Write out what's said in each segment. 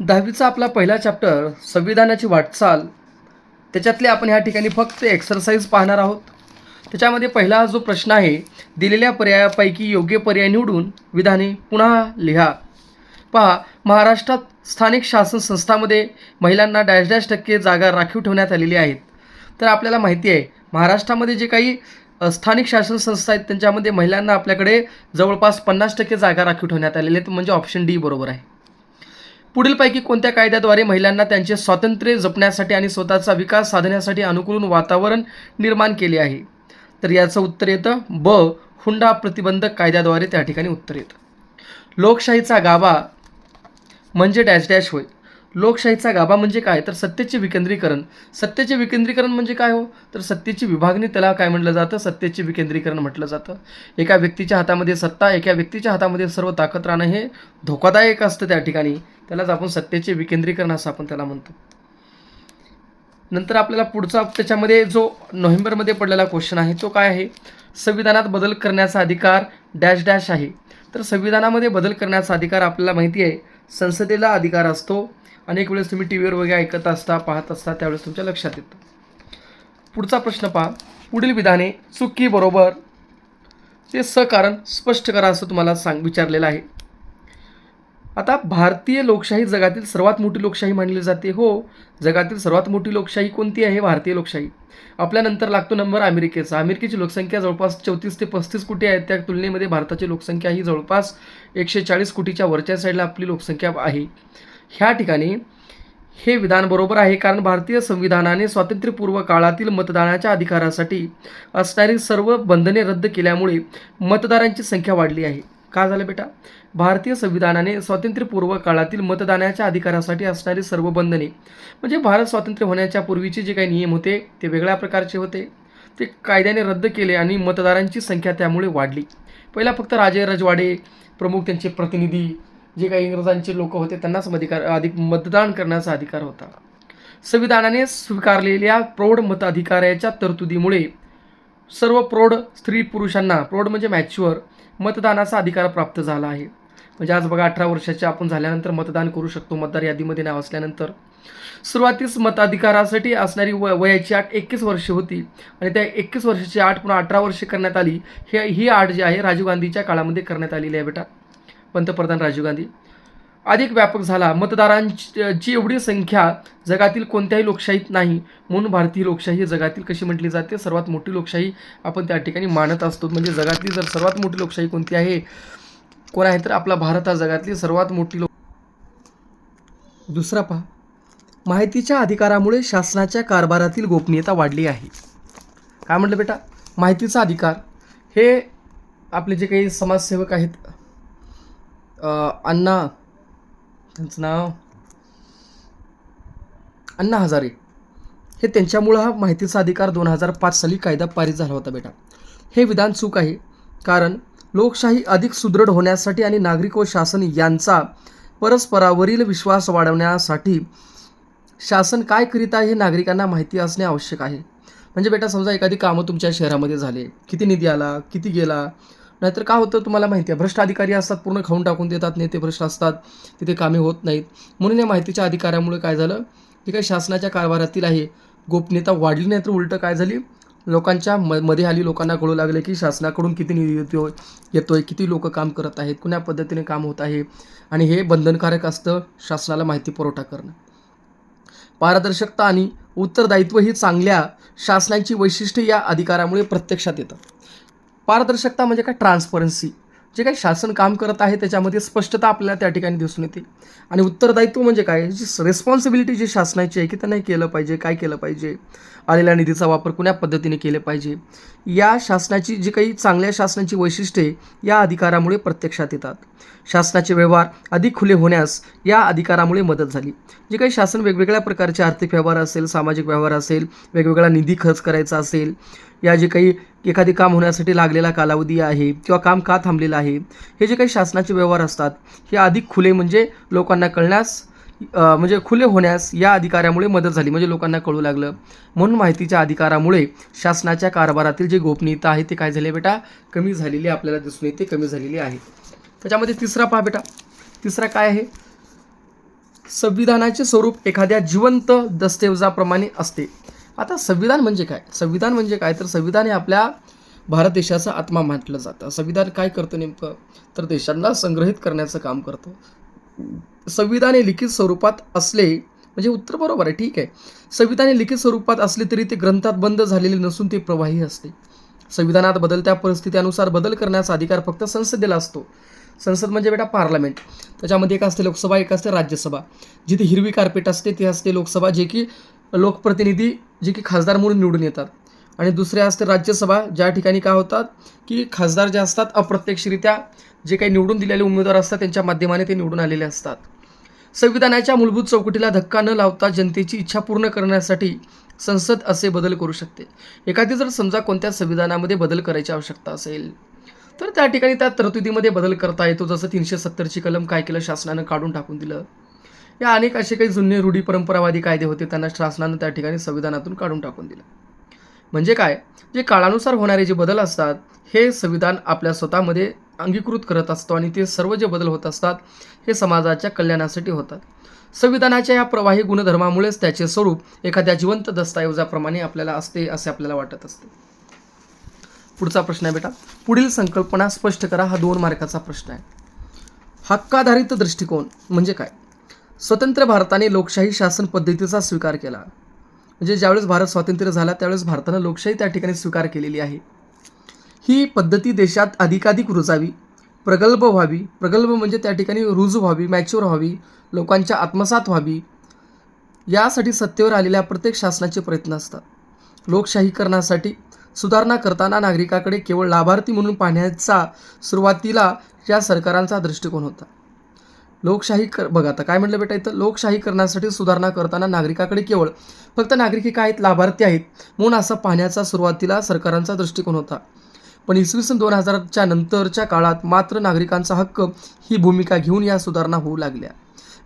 दहावीचा आपला पहिला चॅप्टर संविधानाची वाटचाल. त्याच्यातले आपण ह्या ठिकाणी फक्त एक्सरसाइज पाहणार आहोत. त्याच्यामध्ये पहिला जो प्रश्न आहे दिलेल्या पर्यायापैकी योग्य पर्याय निवडून विधाने पुन्हा लिहा. पहा महाराष्ट्रात स्थानिक शासन संस्थामध्ये महिलांना डॅश डॅश टक्के जागा राखीव ठेवण्यात आलेली आहेत. तर आपल्याला माहिती आहे महाराष्ट्रामध्ये जे काही स्थानिक शासन संस्था आहेत त्यांच्यामध्ये महिलांना आपल्याकडे जवळपास पन्नास टक्के जागा राखीव ठेवण्यात आलेल्या आहेत. म्हणजे ऑप्शन डी बरोबर आहे. पुढीलपैकी कोणत्या कायद्याद्वारे महिलांना त्यांचे स्वातंत्र्य जपण्यासाठी आणि स्वतःचा विकास साधण्यासाठी अनुकूल वातावरण निर्माण केले आहे? तर याचं उत्तर येतं. ब. हुंडा प्रतिबंधक कायद्याद्वारे त्या ठिकाणी उत्तर येतं. लोकशाहीचा गाभा म्हणजे डॅश डॅश होय. लोकशाहीचा गाभा म्हणजे काय? तर सत्तेचे विकेंद्रीकरण. सत्तेचे विकेंद्रीकरण म्हणजे काय हो? तर सत्तेची विभागणी त्याला काय म्हटलं जातं? सत्तेचे विकेंद्रीकरण म्हटलं जातं. एका व्यक्तीच्या हातामध्ये सत्ता एका व्यक्तीच्या हातामध्ये सर्व ताकद राहणं हे धोकादायक असतं त्या ठिकाणी. त्यालाच आपण सत्तेचे विकेंद्रीकरण असं आपण त्याला म्हणतो. नंतर आपल्याला पुढचा त्याच्यामध्ये जो नोव्हेंबरमध्ये पडलेला क्वेश्चन आहे तो काय आहे? संविधानात बदल करण्याचा अधिकार डॅश डॅश आहे. तर संविधानामध्ये बदल करण्याचा अधिकार आपल्याला माहिती आहे. संसदेला अधिकार असतो. अनेक वेळेस तुम्ही टी व्हीवर वगैरे ऐकत असता पाहत असता त्यावेळेस तुमच्या लक्षात येतं. पुढचा प्रश्न पहा. पुढील विधाने चुकी बरोबर ते सकारण स्पष्ट करा असं तुम्हाला सांग विचारलेलं आहे. आता भारतीय लोकशाही जगातील सर्वात मोठी लोकशाही मानली जाते. हो जगातील सर्वात मोठी लोकशाही कोणती आहे? भारतीय लोकशाही. आपल्यानंतर लागतो नंबर अमेरिकेचा. अमेरिकेची लोकसंख्या जवळपास चौतीस ते पस्तीस कोटी आहे. त्या तुलनेमध्ये भारताची लोकसंख्या ही जवळपास एकशे चाळीस कोटीच्या वरच्या साईडला आपली लोकसंख्या आहे. ह्या ठिकाणी हे विधान बरोबर आहे कारण भारतीय संविधानाने स्वातंत्र्यपूर्व काळातील मतदानाच्या अधिकारासाठी असणारी सर्व बंधने रद्द केल्यामुळे मतदारांची संख्या वाढली आहे. का झालं बेटा? भारतीय संविधानाने स्वातंत्र्यपूर्व काळातील मतदानाच्या अधिकारासाठी असणारी सर्व बंधने म्हणजे भारत स्वातंत्र्य होण्याच्या पूर्वीचे जे काही नियम होते ते वेगळ्या प्रकारचे होते. ते कायद्याने रद्द केले आणि मतदारांची संख्या त्यामुळे वाढली. पहिला फक्त राजे रजवाडे प्रमुख त्यांचे प्रतिनिधी जे काही इंग्रजांचे लोक होते त्यांनाच अधिकार अधिक मतदान करण्याचा अधिकार होता. संविधानाने स्वीकारलेल्या प्रौढ मताधिकाराच्या तरतुदीमुळे सर्व प्रौढ स्त्री पुरुषांना प्रौढ म्हणजे मॅच्युअर मतदानाचा अधिकार प्राप्त झाला आहे. म्हणजे आज बघा अठरा वर्षाचे आपण झाल्यानंतर मतदान करू शकतो मतदार यादीमध्ये नाव असल्यानंतर. सुरुवातीस मताधिकारासाठी असणारी व वयाची आठ एकवीस वर्षे होती. आणि त्या एकवीस वर्षाची आठ पुन्हा अठरा वर्षे करण्यात आली. हे ही आठ जी आहे राजीव गांधीच्या काळामध्ये करण्यात आलेली आहे बेटा. पंतप्रधान राजीव गांधी. अधिक व्यापक झाला. मतदारांची एवढी संख्या जगातील कोणत्याही लोकशाहीत नाही म्हणून भारतीय लोकशाही जगातील कशी म्हटली जाते? सर्वात मोठी लोकशाही आपण त्या ठिकाणी मानत असतो. म्हणजे जगातली जर सर्वात मोठी लोकशाही कोणती आहे? कोण आहे तर आपला भारत हा जगातली सर्वात मोठी लोक दुसरा पहा. माहितीच्या अधिकारामुळे शासनाच्या कारभारातील गोपनीयता वाढली आहे. काय म्हटलं बेटा? माहितीचा अधिकार. हे आपले जे काही समाजसेवक आहेत अण्णा. त्यांचं नाव? अण्णा हजारे. हे त्यांच्यामुळं हा माहितीचा अधिकार दोन हजार पाच साली कायदा पारित झाला होता बेटा. हे विधान चूक आहे. कारण लोकशाही अधिक सुदृढ होण्यासाठी आणि नागरिक व शासन यांचा परस्परावरील विश्वास वाढवण्यासाठी शासन काय करीत आहे हे नागरिकांना माहिती असणे आवश्यक आहे. म्हणजे बेटा समजा एखादी कामं तुमच्या शहरामध्ये झाले. किती निधी आला? किती गेला? नाहीतर काय होतं तुम्हाला माहिती आहे भ्रष्ट अधिकारी असतात पूर्ण खाऊन टाकून देतात नेते भ्रष्ट असतात तिथे कामे होत नाहीत. म्हणून या माहितीच्या अधिकारामुळे काय झालं? जे काही शासनाच्या कारभारातील आहे गोपनीयता वाढली नाही तर उलटं काय झाली? लोकांच्या म मध्ये आली लोकांना कळू लागले की शासनाकडून किती निधी येतो येतो आहे किती लोक काम करत आहेत कुण्या पद्धतीने काम होत आहे आणि हे बंधनकारक असतं शासनाला माहिती पुरवठा करणं. पारदर्शकता आणि उत्तरदायित्व ही चांगल्या शासनाची वैशिष्ट्ये या अधिकारामुळे प्रत्यक्षात येतात. पारदर्शकता म्हणजे काय? ट्रान्सपरन्सी जे काही शासन काम करत आहे त्याच्यामध्ये स्पष्टता आपल्याला त्या ठिकाणी दिसून येते. आणि उत्तरदायित्व म्हणजे काय? जी रेस्पॉन्सिबिलिटी जी शासनाची आहे की त्यांना केलं पाहिजे काय केलं पाहिजे? आलेल्या निधीचा वापर कुण्या पद्धतीने केले पाहिजे? या शासनाची जी काही चांगल्या शासनाची वैशिष्ट्ये या अधिकारामुळे प्रत्यक्षात येतात. शासनाचे व्यवहार अधिक खुले होण्यास या अधिकारामुळे मदत झाली. जे काही शासन वेगवेगळ्या प्रकारचे आर्थिक व्यवहार असेल सामाजिक व्यवहार असेल वेगवेगळा निधी खर्च करायचा असेल या जे काही एखादे काम होण्यासाठी लागलेला कालावधी आहे किंवा काम का थांबलेलं आहे हे जे काही शासनाचे व्यवहार असतात हे अधिक खुले म्हणजे लोकांना कळण्यास म्हणजे खुले होण्यास या अधिकारामुळे मदत झाली म्हणजे लोकांना कळू लागलं. म्हणून माहितीच्या अधिकारामुळे शासनाच्या कारभारातील जी गोपनीयता आहे ते काय झाली बेटा? कमी झालेली आपल्याला दिसून येते कमी झालेली आहे. त्याच्यामध्ये तिसरा पहा बेटा. तिसरा काय आहे? संविधानाचे स्वरूप एखाद्या जिवंत दस्तऐवजाप्रमाणे असते. आता संविधान म्हणजे काय? संविधान म्हणजे काय? तर संविधान हे आपल्या भारत देशाचा आत्मा म्हटलं जातं. संविधान काय करतं नेमकं? तर देशांना संग्रहित करण्याचं काम करतं. संविधान हे लिखित स्वरूपात असले म्हणजे उत्तर बरोबर आहे ठीक आहे. संविधान हे लिखित स्वरूपात असले तरी ते ग्रंथात बंद झालेले नसून ते प्रवाही असते. संविधानात बदलत्या परिस्थितीनुसार बदल करण्याचा अधिकार फक्त संसदेला असतो. संसद म्हणजे बेटा पार्लमेंट. त्याच्यामध्ये एक असते लोकसभा एक असते राज्यसभा. जिथे हिरवी कार्पेट असते ती असते लोकसभा जे की लोकप्रतिनिधी जे की खासदार म्हणून निवडून येतात. आणि दुसरे असते राज्यसभा ज्या ठिकाणी काय होतात की खासदार जे असतात अप्रत्यक्षरित्या जे काही निवडून दिलेले उमेदवार असतात त्यांच्या माध्यमाने ते निवडून आलेले असतात. संविधानाच्या मूलभूत चौकटीला धक्का न लावता जनतेची इच्छा पूर्ण करण्यासाठी संसद असे बदल करू शकते. एखादी जर समजा कोणत्या संविधानामध्ये बदल करायची आवश्यकता असेल तर त्या ठिकाणी त्या तरतुदीमध्ये बदल करता येतो जसं तीनशे सत्तरची कलम काय केलं शासनानं काढून टाकून दिलं. या अनेक असे काही जुने रूढी परंपरावादी कायदे होते त्यांना शासनानं त्या ठिकाणी संविधानातून काढून टाकून दिलं. म्हणजे काय? जे काळानुसार होणारे जे बदल असतात हे संविधान आपल्या स्वतःमध्ये अंगीकृत करत असतो आणि ते सर्व जे बदल होत असतात हे समाजाच्या कल्याणासाठी होतात. संविधानाच्या या प्रवाही गुणधर्मामुळेच त्याचे स्वरूप एखाद्या जिवंत दस्तऐवजाप्रमाणे आपल्याला असते असे आपल्याला वाटत असते. पुढचा प्रश्न आहे बेटा. पुढील संकल्पना स्पष्ट करा हा दोन मार्काचा प्रश्न आहे. हक्काधारित दृष्टिकोन म्हणजे काय? स्वतंत्र भारताने लोकशाही शासन पद्धतीचा स्वीकार केला. म्हणजे ज्यावेळेस भारत स्वातंत्र्य झाला त्यावेळेस भारतानं लोकशाही त्या ठिकाणी स्वीकार केलेली आहे. ही पद्धती देशात अधिकाधिक रुजावी प्रगल्भ व्हावी. प्रगल्भ म्हणजे त्या ठिकाणी रुजू व्हावी मॅच्युअर व्हावी लोकांच्या आत्मसात व्हावी. यासाठी सत्तेवर आलेल्या प्रत्येक शासनाचे प्रयत्न असतात. लोकशाहीकरणासाठी सुधारणा करताना नागरिकाकडे केवळ लाभार्थी म्हणून पाहण्याचा सुरुवातीला या सरकारांचा दृष्टिकोन होता. लोकशाही कर बघा आता काय म्हटलं बेटा इथं? लोकशाही करण्यासाठी सुधारणा करताना नागरिकाकडे केवळ फक्त नागरिक काय आहेत? लाभार्थी आहेत म्हणून असं पाहण्याचा सुरुवातीला सरकारांचा दृष्टिकोन होता. पण इसवी सन दोन हजारच्या नंतरच्या काळात मात्र नागरिकांचा हक्क ही भूमिका घेऊन या सुधारणा होऊ लागल्या.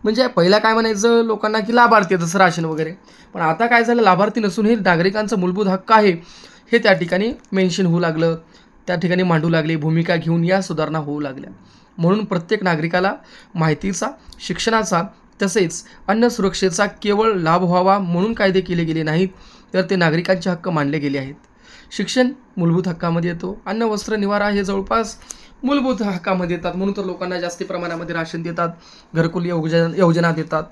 म्हणजे पहिला काय म्हणायचं? लोकांना की लाभार्थी जसं राशन वगैरे. पण आता काय झालं? लाभार्थी नसून हे नागरिकांचा मूलभूत हक्क आहे हे त्या ठिकाणी मेन्शन होऊ लागलं. त्या ठिकाणी मांडू लागली भूमिका घेऊन या सुधारणा होऊ लागल्या. म्हणून प्रत्येक नागरिकाला माहितीचा शिक्षणाचा तसेच अन्न सुरक्षेचा केवळ लाभ व्हावा म्हणून कायदे केले गेले नाहीत तर ते नागरिकांचे हक्क मानले गेले आहेत. शिक्षण मूलभूत हक्कामध्ये येतो. अन्न वस्त्र निवारा हे जवळपास मूलभूत हक्कामध्ये येतात. म्हणून तर लोकांना जास्ती प्रमाणामध्ये राशन देतात. घरकुल योजना योजना देतात.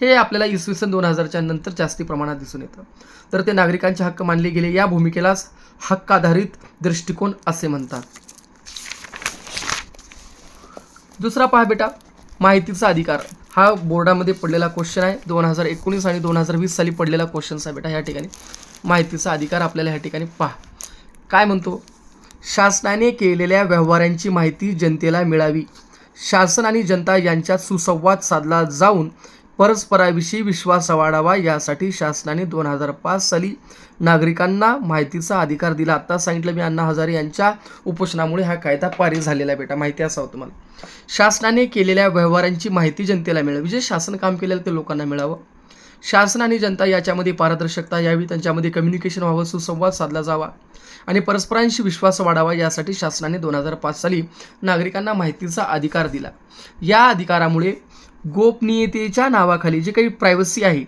हे आपल्याला इसवी सन दोन हजारच्या नंतर जास्ती प्रमाणात दिसून येतं. तर ते नागरिकांचे हक्क मानले गेले. या भूमिकेलाच हक्क आधारित दृष्टिकोन असे म्हणतात. दुसरा पहा बेटा माहितीचा अधिकार. हा बोर्डामध्ये पडलेला क्वेश्चन आहे. दोन हजार एकोणीस आणि दोन हजार वीस साली पडलेला क्वेश्चन्स आहे बेटा या ठिकाणी. माहितीचा अधिकार आपल्याला ह्या ठिकाणी पहा. काय म्हणतो? शासनाने केलेल्या व्यवहारांची माहिती जनतेला मिळावी. शासन आणि जनता यांच्यात सुसंवाद साधला जाऊन परस्पराविषयी विश्वास वाढावा यासाठी शासनाने दोन हजार पाच साली नागरिकांना माहितीचा अधिकार दिला. आता सांगितलं मी अण्णा हजारे यांच्या उपोषणामुळे हा कायदा पारित झालेला आहे बेटा. माहिती असावं तुम्हाला. शासनाने केलेल्या व्यवहारांची माहिती जनतेला मिळावी. जे शासन काम केलेलं ते लोकांना मिळावं. शासन आणि जनता याच्यामध्ये पारदर्शकता यावी त्यांच्यामध्ये कम्युनिकेशन व्हावं सुसंवाद साधला जावा आणि परस्परांशी विश्वास वाढावा यासाठी शासनाने दोन हजार पाच साली नागरिकांना माहितीचा अधिकार दिला. या अधिकारामुळे गोपनीयतेच्या नावाखाली जे काही प्रायव्हसी आहे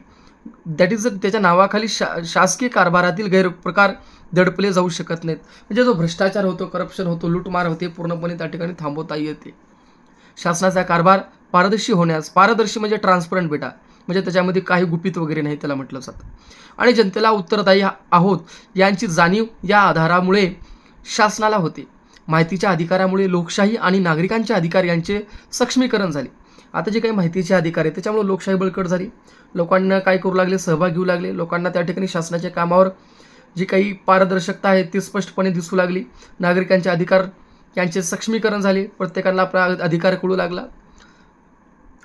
दॅट इज त्याच्या नावाखाली शा शासकीय कारभारातील गैरप्रकार दडपले जाऊ शकत नाहीत. म्हणजे जो भ्रष्टाचार होतो करप्शन होतो लूटमार होते पूर्णपणे त्या ठिकाणी थांबवता येते. शासनाचा कारभार पारदर्शी होण्यास पारदर्शी म्हणजे ट्रान्सपरंट बेटा. म्हणजे त्याच्यामध्ये काही गुपित वगैरे नाही त्याला म्हटलं जातं. आणि जनतेला उत्तरदायी आहोत यांची जाणीव या आधारामुळे शासनाला होते. माहितीच्या अधिकारामुळे लोकशाही आणि नागरिकांचे अधिकार यांचे सक्षमीकरण झाले. आता जे काही माहितीचे अधिकार आहे त्याच्यामुळे लोकशाही बळकट झाली. लोकांना काय करू लागले? सहभाग घेऊ लागले. लोकांना त्या ठिकाणी शासनाच्या कामावर जी काही पारदर्शकता आहे ती स्पष्टपणे दिसू लागली. नागरिकांचे अधिकार यांचे सक्षमीकरण झाले. प्रत्येकाला आपला अधिकार कळू लागला.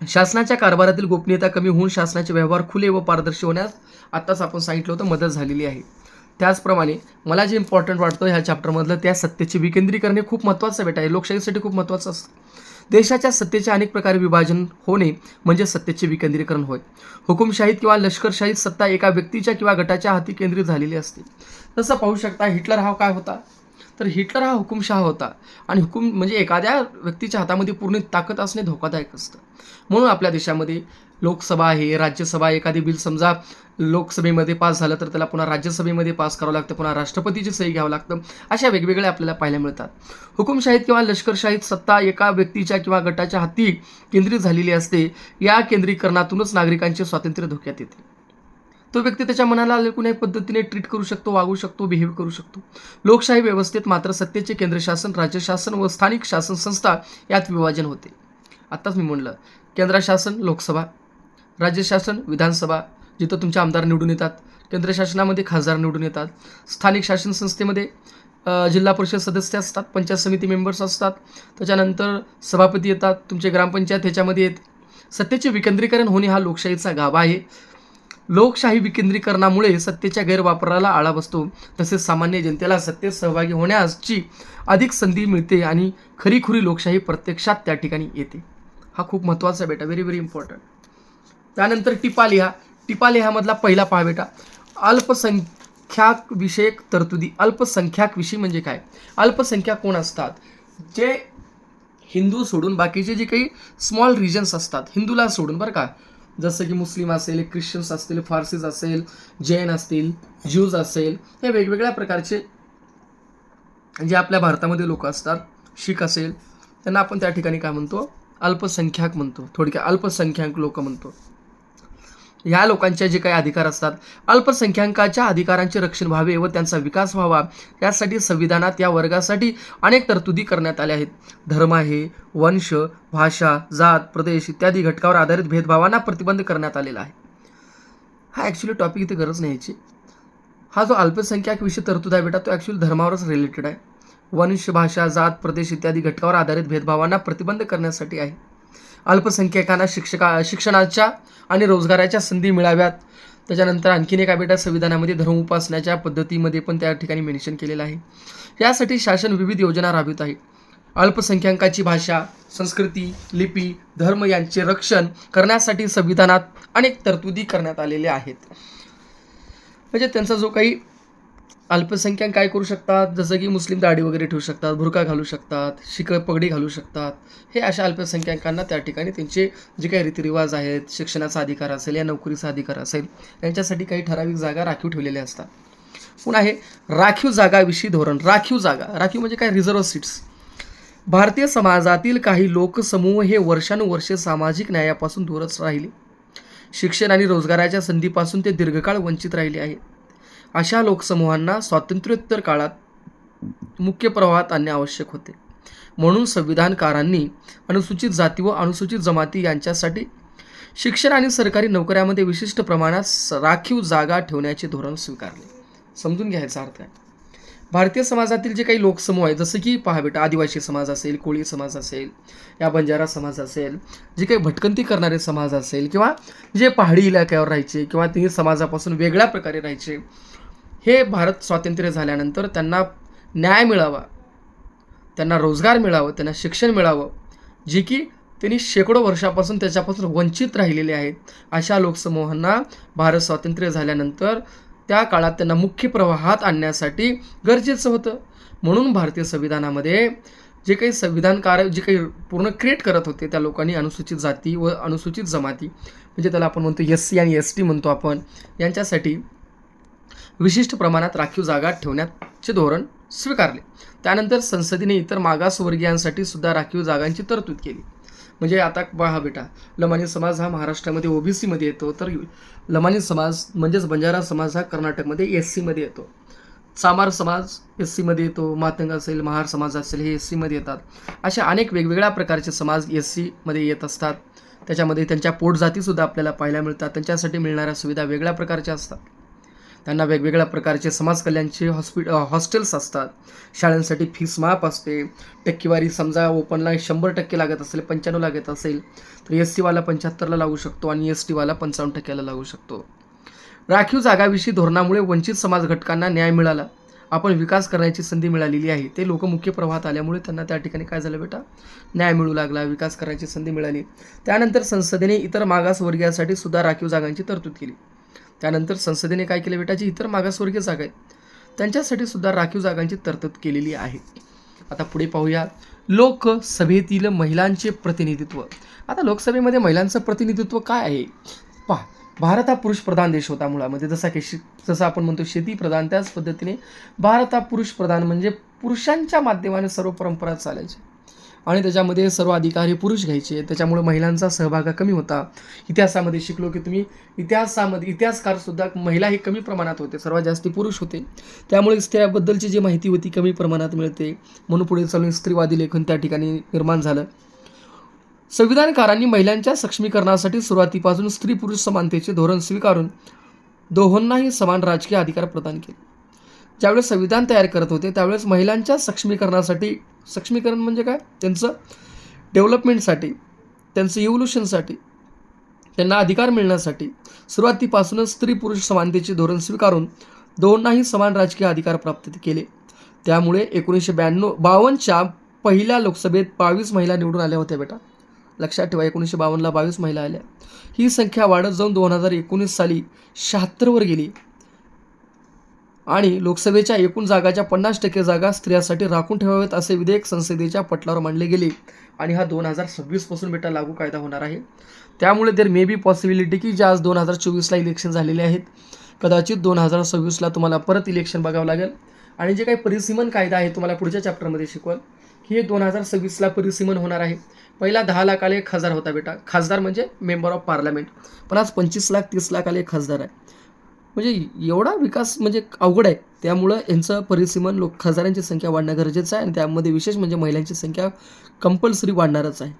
शासनाच्या कारभारातील गोपनीयता कमी होऊन शासनाचे व्यवहार खुले व पारदर्शी होण्यास आत्ताच आपण सांगितलं होतं मदत झालेली आहे. त्याचप्रमाणे मला जे इम्पॉर्टंट वाटतं ह्या चॅप्टरमधलं त्या सत्तेचे विकेंद्रीकरण हे खूप महत्त्वाचं बेटा. आहे लोकशाहीसाठी खूप महत्त्वाचं असतं. देशाच्या सत्तेचे अनेक प्रकारे विभाजन होणे म्हणजे सत्तेचे विकेंद्रीकरण होय. हुकुमशाहीत किंवा लष्करशाहीत सत्ता एका व्यक्तीच्या किंवा गटाच्या हाती केंद्रित झालेली असते. तसं पाहू शकता हिटलर हा काय होता? तर हिटलर हा हुकुमशहा होता. आणि हुकुम म्हणजे एखाद्या व्यक्तीच्या हातामध्ये पूर्ण ताकद असणे धोकादायक असतं. म्हणून आपल्या देशामध्ये लोकसभा आहे राज्यसभा एखादी बिल समजा लोकसभेमध्ये पास झालं तर त्याला पुन्हा राज्यसभेमध्ये पास करावं लागतं पुन्हा राष्ट्रपतीची सही घ्यावं लागतं. अशा वेगवेगळ्या आपल्याला पाहायला मिळतात. हुकुमशाहीत किंवा लष्करशाहीत सत्ता एका व्यक्तीच्या किंवा गटाच्या हाती केंद्रित झालेली असते या केंद्रीकरणातूनच नागरिकांचे स्वातंत्र्य धोक्यात येते. तो व्यक्ती त्याच्या मनाला आलेल्या कुणाही पद्धतीने ट्रीट करू शकतो वागू शकतो बिहेव करू शकतो. लोकशाही व्यवस्थेत मात्र सत्तेचे केंद्र शासन राज्य शासन व स्थानिक शासन संस्था यात विभाजन होते. आत्ताच मी म्हणलं केंद्र शासन लोकसभा राज्य शासन विधानसभा जिथं तुमचे आमदार निवडून येतात केंद्र शासनामध्ये खासदार निवडून येतात स्थानिक शासन संस्थेमध्ये जिल्हा परिषद सदस्य असतात पंचायत समिती मेंबर्स असतात त्याच्यानंतर सभापती येतात तुमचे ग्रामपंचायत ह्याच्यामध्ये येत. सत्तेचे विकेंद्रीकरण होणे हा लोकशाहीचा गाभा आहे. लोकशाही विकेंद्रीकरणामुळे सत्तेच्या गैरवापराला आळा बसतो. तसेच सामान्य जनतेला सत्तेत सहभागी होण्याची अधिक संधी मिळते आणि खरीखुरी लोकशाही प्रत्यक्षात त्या ठिकाणी येते. हा खूप महत्त्वाचा बेटा व्हेरी व्हेरी इम्पॉर्टंट त्यानंतर टिपा लिहा टिपा पहिला पहा बेटा अल्पसंख्याक विषयक तरतुदी. अल्पसंख्याक विषयी म्हणजे काय? अल्पसंख्याक कोण असतात? जे हिंदू सोडून बाकीचे जे काही स्मॉल रिजन्स असतात हिंदूला सोडून बरं का? जसं की मुस्लिम असेल ख्रिश्चन्स असतील फारसीज असेल जैन असतील ज्यूज असेल हे वेगवेगळ्या प्रकारचे जे आपल्या भारतामध्ये लोक असतात शीख असेल त्यांना आपण त्या ठिकाणी काय म्हणतो? अल्पसंख्याक म्हणतो. थोडक्यात अल्पसंख्याक लोक म्हणतो. ह्या लोकांचे जे काही अधिकार असतात अल्पसंख्याकाच्या अधिकारांचे रक्षण व्हावे व त्यांचा विकास व्हावा यासाठी संविधानात या वर्गासाठी अनेक तरतुदी करण्यात आल्या आहेत. धर्म आहे वंश भाषा जात प्रदेश इत्यादी घटकावर आधारित भेदभावांना प्रतिबंध करण्यात आलेला आहे. हा ॲक्च्युली टॉपिक इथे गरज न्यायची हा जो अल्पसंख्याक विषय तरतूद आहे बेटा तो ॲक्च्युली धर्मावरच रिलेटेड आहे. वंश भाषा जात प्रदेश इत्यादी घटकावर आधारित भेदभावांना प्रतिबंध करण्यासाठी आहे. अल्पसंख्याकांना शिक्षका शिक्षणाच्या आणि रोजगाराच्या संधी मिळाव्यात. त्याच्यानंतर आणखीन एका बेटा संविधानामध्ये धर्म उपासण्याच्या पद्धतीमध्ये पण त्या ठिकाणी मेन्शन केलेलं आहे. यासाठी शासन विविध योजना राबवित आहे. अल्पसंख्याकांची भाषा संस्कृती लिपी धर्म यांचे रक्षण करण्यासाठी संविधानात अनेक तरतुदी करण्यात आलेल्या आहेत. म्हणजे त्यांचा जो काही अल्पसंख्याक काय करू शकतात? जसं की मुस्लिम दाढी वगैरे ठेवू शकतात भुरका घालू शकतात शिक पगडी घालू शकतात. हे अशा अल्पसंख्याकांना त्या ठिकाणी त्यांचे जे काही रीतिरिवाज आहेत शिक्षणाचा अधिकार असेल या नोकरीचा अधिकार असेल यांच्यासाठी काही ठराविक जागा राखीव ठेवलेल्या असतात. पुन्हा आहे राखीव जागाविषयी धोरण राखीव जागा राखीव म्हणजे काय? रिझर्व्ह सीट्स भारतीय समाजातील काही लोकसमूह हे वर्षानुवर्षे सामाजिक न्यायापासून दूरच राहिले. शिक्षण आणि रोजगाराच्या संधीपासून ते दीर्घकाळ वंचित राहिले आहेत. अशा लोकसमूहांना स्वातंत्र्योत्तर काळात मुख्य प्रवाहात आणणे आवश्यक होते. म्हणून संविधानकारांनी अनुसूचित जाती व अनुसूचित जमाती यांच्यासाठी शिक्षण आणि सरकारी नोकऱ्यामध्ये विशिष्ट प्रमाणात राखीव जागा ठेवण्याचे धोरण स्वीकारले. समजून घ्यायचा अर्थ आहे भारतीय समाजातील जे काही लोकसमूह आहेत जसं की पहा बेटा आदिवासी समाज असेल कोळी समाज असेल या बंजारा समाज असेल जे काही भटकंती करणारे समाज असेल किंवा जे पहाडी इलाक्यावर राहायचे किंवा ते समाजापासून वेगळ्या प्रकारे राहायचे हे भारत स्वातंत्र्य झाल्यानंतर त्यांना न्याय मिळावा त्यांना रोजगार मिळावं त्यांना शिक्षण मिळावं जे की त्यांनी शेकडो वर्षापासून त्याच्यापासून वंचित राहिलेले आहेत अशा लोकसमूहांना भारत स्वातंत्र्य झाल्यानंतर त्या काळात त्यांना मुख्य प्रवाहात आणण्यासाठी गरजेचं होतं. म्हणून भारतीय संविधानामध्ये जे काही संविधानकार जे काही पूर्ण क्रिएट करत होते त्या लोकांनी अनुसूचित जाती व अनुसूचित जमाती म्हणजे त्याला आपण म्हणतो एस सी आणि एस टी म्हणतो आपण यांच्यासाठी विशिष्ट प्रमाणात राखीव जागा ठेवण्याचे धोरण स्वीकारले. त्यानंतर संसदेने इतर मागासवर्गीयांसाठी सुद्धा राखीव जागांची तरतूद केली. म्हणजे आता पहा बेटा लमानी समाज हा महाराष्ट्रामध्ये ओबीसीमध्ये येतो तर लमानी समाज म्हणजेच बंजारा समाज हा कर्नाटकमध्ये एस सीमध्ये येतो. चामार समाज एस सीमध्ये येतो मातंग असेल महार समाज असेल हे एस सीमध्ये येतात. अशा अनेक वेगवेगळ्या प्रकारचे समाज एस सीमध्ये येत असतात. त्याच्यामध्ये त्यांच्या पोटजातीसुद्धा आपल्याला पाहायला मिळतात. त्यांच्यासाठी मिळणाऱ्या सुविधा वेगळ्या प्रकारच्या असतात. त्यांना वेगवेगळ्या प्रकारचे समाज कल्याणचे हॉस्पिट हॉस्टेल्स असतात. शाळांसाठी फीस माफ असते. टक्केवारी समजा ओपनला शंभर टक्के लागत असेल पंच्याण्णव लागत असेल तर एस सीवाला पंच्याहत्तरला लागू शकतो आणि एस टीवाला पंचावन्न टक्क्याला लागू शकतो. राखीव जागाविषयी धोरणामुळे वंचित समाज घटकांना न्याय मिळाला. आपण विकास करण्याची संधी मिळालेली आहे. ते लोक मुख्य प्रवाहात आल्यामुळे त्यांना त्या ठिकाणी काय झालं बेटा? न्याय मिळू लागला विकास करण्याची संधी मिळाली. त्यानंतर संसदेने इतर मागासवर्गीयासाठी सुद्धा राखीव जागांची तरतूद केली. त्यानंतर संसदेने काय केलं? बेटा जी इतर मागासवर्गीय जागा आहेत. त्यांच्यासाठी सुद्धा राखीव जागांची तरतूद केलेली आहे. आता पुढे पाहूया. लोकसभेतील महिलांचे प्रतिनिधित्व. आता लोकसभेमध्ये महिलांचं प्रतिनिधित्व काय आहे? पहा भारत हा पुरुष प्रधान देश होता मुळामध्ये. जसा की शे जसं आपण म्हणतो शेती प्रधान त्याच पद्धतीने भारत हा पुरुष प्रधान म्हणजे पुरुषांच्या माध्यमाने सर्व परंपरा चालायची. आणि त्याच्यामध्ये सर्व अधिकार हे पुरुष घ्यायचे. त्याच्यामुळे महिलांचा सहभाग कमी होता. इतिहासामध्ये शिकलो की तुम्ही इतिहासामध्ये इतिहासकारसुद्धा महिला हे कमी प्रमाणात होते. सर्वात जास्ती पुरुष होते. त्यामुळे स्त्रियाबद्दलची जी माहिती होती कमी प्रमाणात मिळते. म्हणून पुढे चालून स्त्रीवादी लेखन त्या ठिकाणी निर्माण झालं. संविधानकारांनी महिलांच्या सक्षमीकरणासाठी सुरुवातीपासून स्त्री पुरुष समानतेचे धोरण स्वीकारून दोहोंनाही समान राजकीय अधिकार प्रदान केले. ज्यावेळेस संविधान तयार करत होते त्यावेळेस महिलांच्या सक्षमीकरणासाठी सक्षमीकरण म्हणजे काय? त्यांचं डेव्हलपमेंटसाठी त्यांचं इव्होल्युशनसाठी त्यांना अधिकार मिळण्यासाठी सुरुवातीपासूनच स्त्री पुरुष समानतेचे धोरण स्वीकारून दोघांनाही समान राजकीय अधिकार प्राप्त केले. त्यामुळे एकोणीसशे ब्याण्णव बावन्नच्या पहिल्या लोकसभेत बावीस महिला निवडून आल्या होत्या बेटा. लक्षात ठेवा एकोणीसशे बावन्नला बावीस महिला आल्या. ही संख्या वाढत जाऊन दोन हजार एकोणीस साली शहात्तरवर गेली. आणि लोकसभेच्या एकूण जागाच्या पन्नास टक्के जागा स्त्रियांसाठी राखून ठेवावेत असे विधेयक संसदेच्या पटलावर मांडले गेले. आणि हा दोन हजार सव्वीसपासून बेटा लागू कायदा होणार आहे. त्यामुळे देर मे बी पॉसिबिलिटी की जे आज दोन हजार चोवीसला इलेक्शन झालेले आहेत कदाचित दोन हजार सव्वीसला तुम्हाला परत इलेक्शन बघावं लागेल. आणि जे काही परिसीमन कायदा आहे तुम्हाला पुढच्या चॅप्टरमध्ये शिकवल. की हे दोन हजार सव्वीसला परिसीमन होणार आहे. पहिला दहा लाख आले एक खासदार होता बेटा. खासदार म्हणजे मेंबर ऑफ पार्लमेंट पण आज पंचवीस लाख तीस लाख आले एक खासदार आहे. म्हणजे एवढा विकास म्हणजे अवघड आहे. त्यामुळं यांचं परिसीमन लोक खासदारांची संख्या वाढणं गरजेचं आहे आणि त्यामध्ये विशेष म्हणजे महिलांची संख्या कंपल्सरी वाढणारच आहे.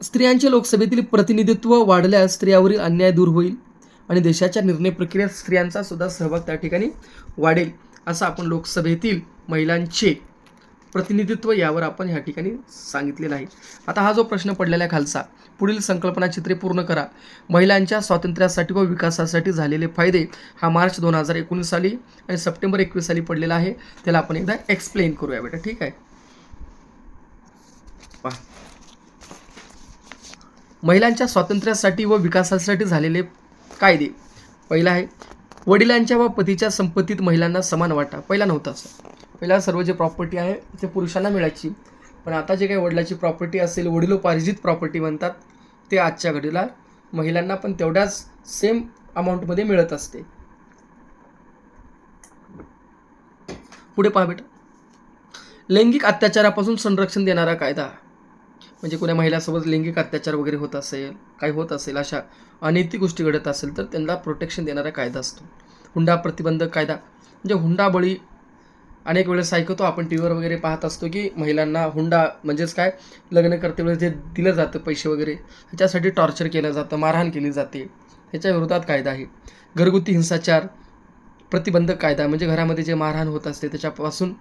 स्त्रियांचे लोकसभेतील प्रतिनिधित्व वाढल्यास स्त्रियावरील अन्याय दूर होईल आणि देशाच्या निर्णय प्रक्रियेत स्त्रियांचा सुद्धा सहभाग त्या ठिकाणी वाढेल. असं आपण लोकसभेतील महिलांचे प्रतिनिधित्व यावर आपण ह्या ठिकाणी सांगितलेलं आहे. आता हा जो प्रश्न पडलेला आहे खालचा पुढील संकल्पना चित्रे पूर्ण करा. महिलांच्या स्वातंत्र्यासाठी व विकासासाठी झालेले फायदे हा मार्च दोन हजार एकोणीस साली आणि सप्टेंबर एकवीस साली पडलेला आहे. त्याला आपण एकदा एक्सप्लेन करूया बेटा ठीक आहे? महिलांच्या स्वातंत्र्यासाठी व विकासासाठी झालेले कायदे. पहिला आहे वडिलांच्या व पतीच्या संपत्तीत महिलांना समान वाटा. पहिला नव्हता असं. पहिला सर्व जे प्रॉपर्टी आहे ते पुरुषांना मिळायची. पण आता जे काही वडिलाची प्रॉपर्टी असेल वडिलोपार्जित प्रॉपर्टी म्हणतात ते आजच्या घडीला महिलांना पण तेवढ्याच सेम अमाऊंटमध्ये मिळत असते. पुढे पहा बेटा. लैंगिक अत्याचारापासून संरक्षण देणारा कायदा. म्हणजे कोण्या महिलासोबत लैंगिक अत्याचार वगैरे होत असेल काही होत असेल अशा अनैतिक गोष्टी घडत असेल तर त्यांना प्रोटेक्शन देणारा कायदा असतो. हुंडा प्रतिबंधक कायदा. म्हणजे हुंडाबळी अनेक वेळेस ऐकतो आपण टी व्हीवर वगैरे पाहत असतो की महिलांना हुंडा म्हणजेच काय? लग्न करते वेळेस जे दिलं जातं पैसे वगैरे ह्याच्यासाठी टॉर्चर केलं जातं मारहाण केली जाते. ह्याच्या विरोधात कायदा आहे. घरगुती हिंसाचार प्रतिबंधक कायदा म्हणजे घरामध्ये जे मारहाण होत असते त्याच्यापासून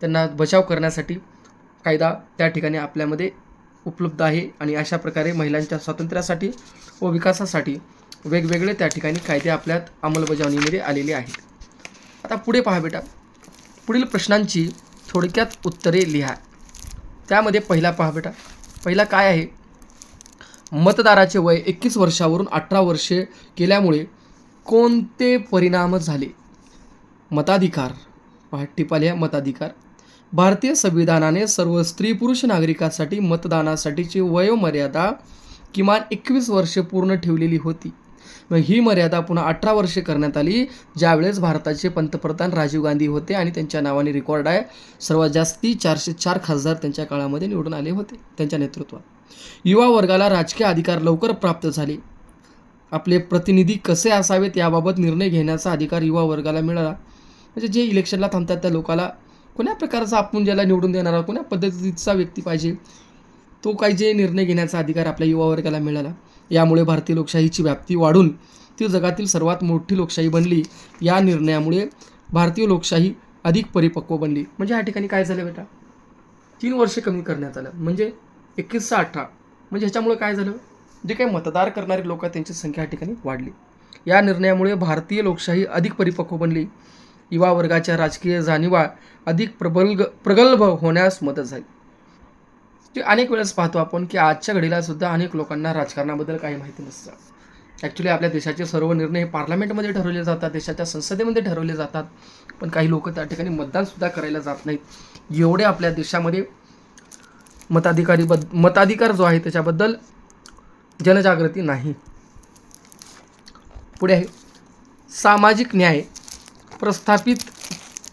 त्यांना बचाव करण्यासाठी कायदा त्या ठिकाणी आपल्यामध्ये उपलब्ध आहे आणि अशा प्रकारे महिलांच्या स्वातंत्र्यासाठी व विकासासाठी वेगवेगळे त्या ठिकाणी कायदे आपल्यात अंमलबजावणीमध्ये आलेले आहेत. आता पुढे पहा बेटा. पुढील प्रश्नांची थोडक्यात उत्तरे लिहा. त्यामध्ये पहिला पहा बेटा. पहिला काय आहे? मतदाराचे वय एकवीस वर्षावरून अठरा वर्षे केल्यामुळे कोणते परिणाम झाले? मताधिकार. पहा टिपालिया मताधिकार. भारतीय संविधानाने सर्व स्त्री पुरुष नागरिकांसाठी मतदानासाठीची वयोमर्यादा किमान एकवीस वर्षे पूर्ण ठेवलेली होती. मग ही मर्यादा पुन्हा अठरा वर्षे करण्यात आली. ज्यावेळेस भारताचे पंतप्रधान राजीव गांधी होते आणि त्यांच्या नावाने रेकॉर्ड आहे सर्वात जास्ती चारशे चार खासदार त्यांच्या काळामध्ये निवडून आले होते त्यांच्या नेतृत्वात. युवा वर्गाला राजकीय अधिकार लवकर प्राप्त झाले. आपले प्रतिनिधी कसे असावेत याबाबत निर्णय घेण्याचा अधिकार युवा वर्गाला मिळाला. म्हणजे जे इलेक्शनला थांबतात त्या लोकाला कोण्या प्रकारचा आपण ज्याला निवडून देणारा कोण्या पद्धतीचा व्यक्ती पाहिजे तो काही जे निर्णय घेण्याचा अधिकार आपल्या युवा वर्गाला मिळाला यामुळे भारतीय लोकशाहीची व्याप्ती वाढून ती जगातील सर्वात मोठी लोकशाही बनली. या निर्णयामुळे भारतीय लोकशाही अधिक परिपक्व बनली. म्हणजे या ठिकाणी काय झालं बेटा? तीन वर्ष कमी करण्यात आलं. म्हणजे एकवीसचा अठरा. म्हणजे ह्याच्यामुळे काय झालं? जे काही मतदार करणारे लोक आहेत त्यांची संख्या या ठिकाणी वाढली. या निर्णयामुळे भारतीय लोकशाही अधिक परिपक्व बनली. युवा वर्गाच्या राजकीय जाणीवा अधिक प्रबल्ग प्रगल्भ होण्यास मदत झाली. जे अनेक वेळेस पाहतो आपण की आजच्या घडीला सुद्धा अनेक लोकांना राजकारणाबद्दल काही माहिती नसतं. ॲक्च्युली आपल्या देशाचे सर्व निर्णय हे पार्लमेंटमध्ये ठरवले जातात देशाच्या संसदेमध्ये ठरवले जातात. पण काही लोक त्या ठिकाणी मतदानसुद्धा करायला जात नाहीत. एवढे आपल्या देशामध्ये मताधिकारी बद मताधिकार जो आहे त्याच्याबद्दल जनजागृती नाही. पुढे आहे. सामाजिक न्याय प्रस्थापित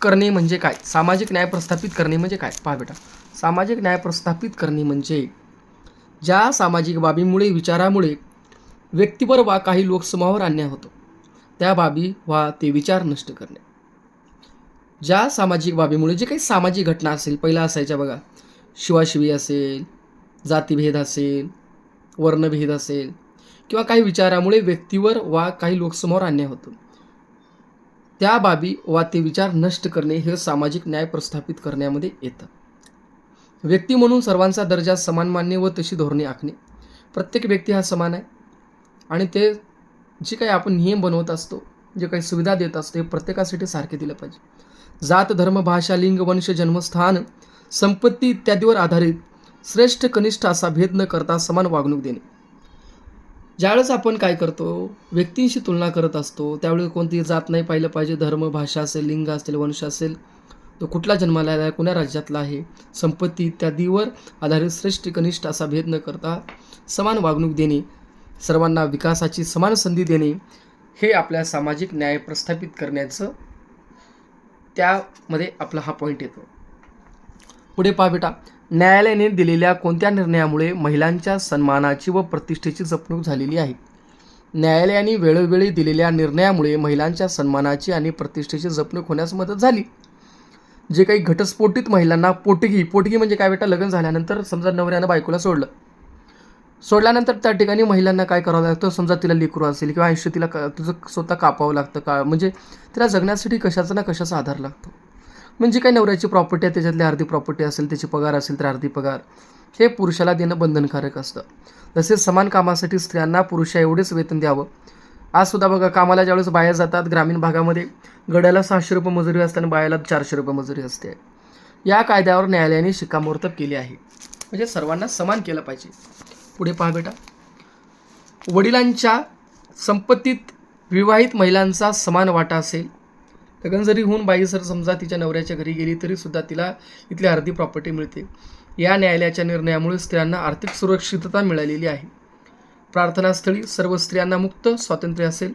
करणे म्हणजे काय? सामाजिक न्याय प्रस्थापित करणे म्हणजे काय? पहा बेटा. सामाजिक न्याय प्रस्थापित करणे म्हणजे ज्या सामाजिक बाबीमुळे विचारामुळे व्यक्तीवर वा काही लोकसमूहावर अन्याय होतो त्या बाबी वा ते विचार नष्ट करणे. ज्या सामाजिक बाबीमुळे जे काही सामाजिक घटना असेल पहिला असायच्या बघा शिवाशिवी असेल जातीभेद असेल वर्णभेद असेल किंवा काही विचारामुळे व्यक्तीवर वा काही लोकसमोर अन्याय होतो त्या बाबी वा ते विचार नष्ट करणे हे सामाजिक न्याय प्रस्थापित करण्यामध्ये येतं. व्यक्ती म्हणून सर्वांचा दर्जा समान मानणे व तशी धोरणे आखणे. प्रत्येक व्यक्ती हा समान आहे. आणि ते जे काही आपण नियम बनवत असतो जे काही सुविधा देत असतो हे प्रत्येकासाठी सारखे दिलं पाहिजे. जात धर्म भाषा लिंग वंश जन्मस्थान संपत्ती इत्यादीवर आधारित श्रेष्ठ कनिष्ठ असा भेद न करता समान वागणूक देणे. ज्यावेळेस आपण काय करतो व्यक्तींशी तुलना करत असतो त्यावेळी कोणती जात नाही पाहिलं पाहिजे. धर्म भाषा असेल लिंग असेल वंश असेल तो कुठला जन्माला आहे कुण्या राज्यातला आहे संपत्ती इत्यादीवर आधारित श्रेष्ठ कनिष्ठ असा भेद न करता समान वागणूक देणे सर्वांना विकासाची समान संधी देणे हे आपल्या सामाजिक न्याय प्रस्थापित करण्याचं त्यामध्ये आपला हा पॉईंट येतो. पुढे पहा बेटा न्यायालयाने दिलेल्या कोणत्या निर्णयामुळे महिलांच्या सन्मानाची व प्रतिष्ठेची जपणूक झालेली आहे? न्यायालयाने वेळोवेळी दिलेल्या निर्णयामुळे महिलांच्या सन्मानाची आणि प्रतिष्ठेची जपणूक होण्यास मदत झाली. जे काही घटस्फोटित महिलांना पोटगी पोटगी म्हणजे काय बेटा? लग्न झाल्यानंतर समजा नवऱ्यानं बायकोला सोडलं. सोडल्यानंतर त्या ठिकाणी महिलांना काय करावं लागतं? समजा तिला लेकरू असेल किंवा आयुष्य तिला का तुझं स्वतः कापावं लागतं का? म्हणजे तिला जगण्यासाठी कशाचा ना कशाचा आधार लागतो. म्हणजे काही नवऱ्याची प्रॉपर्टी आहे त्याच्यातली अर्धी प्रॉपर्टी असेल त्याची पगार असेल तर अर्धी पगार. हे पुरुषाला देणं बंधनकारक असतं. तसेच समान कामासाठी स्त्रियांना पुरुषा एवढेच वेतन द्यावं. आज सुद्धा बघा कामाला ज्यावेळेस बाया जातात ग्रामीण भागामध्ये गड्याला सहाशे रुपये मजुरी असते आणि बायाला चारशे रुपये मजुरी असते. या कायद्यावर न्यायालयाने शिक्कामोर्तब केली आहे. म्हणजे सर्वांना समान केलं पाहिजे. पुढे पहा बेटा. वडिलांच्या संपत्तीत विवाहित महिलांचा समान वाटा असेल लग्न जरी होऊन बाई सर समजा तिच्या नवऱ्याच्या घरी गेली तरी सुद्धा तिला इथली अर्धी प्रॉपर्टी मिळते. या न्यायालयाच्या निर्णयामुळे स्त्रियांना आर्थिक सुरक्षितता मिळालेली आहे. प्रार्थनास्थळी सर्व स्त्रियांना मुक्त स्वातंत्र्य असेल.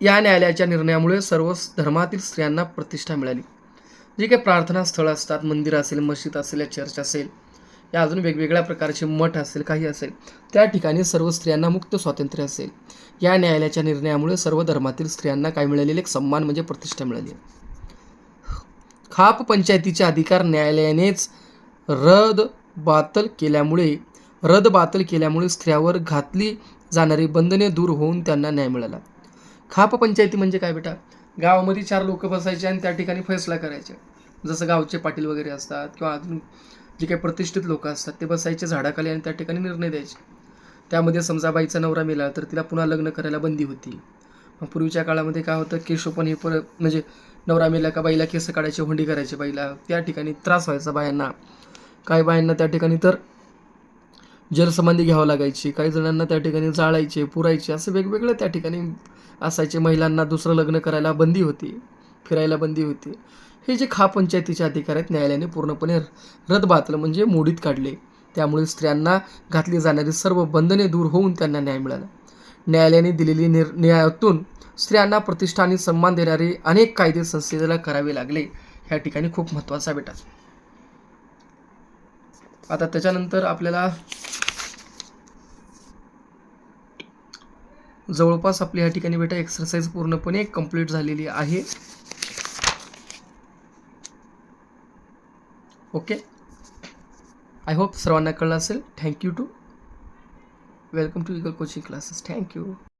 या न्यायालयाच्या निर्णयामुळे सर्व धर्मातील स्त्रियांना प्रतिष्ठा मिळाली. जे काही प्रार्थनास्थळं असतात मंदिर असेल मस्जिद असेल या चर्च असेल या अजून वेगवेगळ्या प्रकारचे मठ असेल काही असेल त्या ठिकाणी सर्व स्त्रियांना मुक्त स्वातंत्र्य असेल. या न्यायालयाच्या निर्णयामुळे सर्व धर्मातील स्त्रियांना काय मिळालेले? एक सन्मान म्हणजे प्रतिष्ठा मिळाली. खाप पंचायतीचे अधिकार न्यायालयानेच रद बातल केल्यामुळे रद बातल केल्यामुळे स्त्रियावर घातली जाणारी बंधने दूर होऊन त्यांना न्याय मिळाला. खाप पंचायती म्हणजे काय बेटा? गावामध्ये चार लोक बसायचे आणि त्या ठिकाणी फैसला करायचे. जसं गावचे पाटील वगैरे असतात किंवा अजून जे काही प्रतिष्ठित लोक असतात ते बसायचे झाडाखाली आणि त्या ठिकाणी निर्णय द्यायचे. त्यामध्ये समजा बाईचा नवरा मेला तर तिला पुन्हा लग्न करायला बंदी होती. मग पूर्वीच्या काळामध्ये काय होतं केशोपण हे पर म्हणजे नवरा मेला का बाईला केस काढायचे हुंडी करायचे बाईला. त्या ठिकाणी त्रास व्हायचा बायांना. काही बायांना त्या ठिकाणी तर जलसंबंधी घ्यावं लागायची काही जणांना त्या ठिकाणी जाळायचे पुरायचे असं वेगवेगळं त्या ठिकाणी असायचे. महिलांना दुसरं लग्न करायला बंदी होती फिरायला बंदी होती. हे जे खा पंचायतीचे अधिकार आहेत न्यायालयाने पूर्णपणे रदबातलं म्हणजे मोडीत काढले. त्यामुळे स्त्रियांना घातली जाणारी सर्व बंधने दूर होऊन त्यांना न्याय मिळाला. न्यायालयाने दिलेली निर्णयातून स्त्रियांना प्रतिष्ठा आणि सन्मान देणारे अनेक कायदे संसदेला करावे लागले. ह्या ठिकाणी खूप महत्त्वाचा बेटा. आता त्याच्यानंतर आपल्याला जवळपास आपली या ठिकाणी बेटा एक्सरसाइज पूर्णपणे कंप्लीट झालेली आहे. ओके आय होप सर्वांना कळलं असेल. Thank you to welcome to Eagle coaching classes thank you